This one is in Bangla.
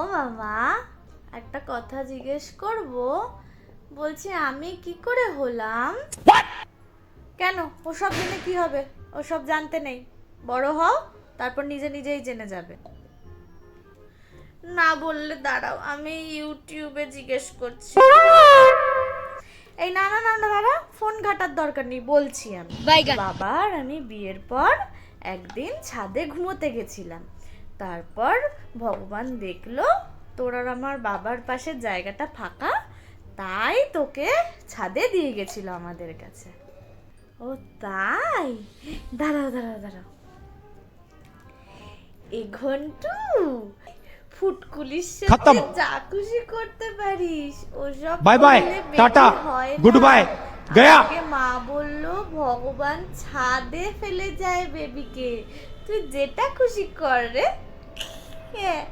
ও বাবা একটা কথা জিজ্ঞেস করব। বলছি আমি কি করে হলাম? কেন? ওসব জেনে কি হবে? ওসব জানতে নেই। বড় হও তারপর নিজে নিজেই জেনে যাবে। না বললে দাঁড়াও আমি ইউটিউবে জিজ্ঞেস করছি। এই না না না না দাদা ফোন ঘাটার দরকার নেই বলছি আমি। বাবার আমি বিয়ের পর একদিন ছাদে ঘুমোতে গেছিলাম। তারপর ভগবান দেখল তোর আর আমার বাবার পাশে জায়গাটা ফাঁকা তাই তোকে ছাদে দিয়ে গেছিল আমাদের কাছে। ও তাই? দাঁড়াও দাঁড়াও দাঁড়াও। এ ঘন্টু ফুটকুলির সাথে যা খুশি করতে পারিস ওসব বাই বাই, টাটা, হয়। গুড বাই, গয়া। মা বলল ভগবান ছাদে ফেলে যায় বেবিকে তুই যেটা খুশি কর রে। 耶。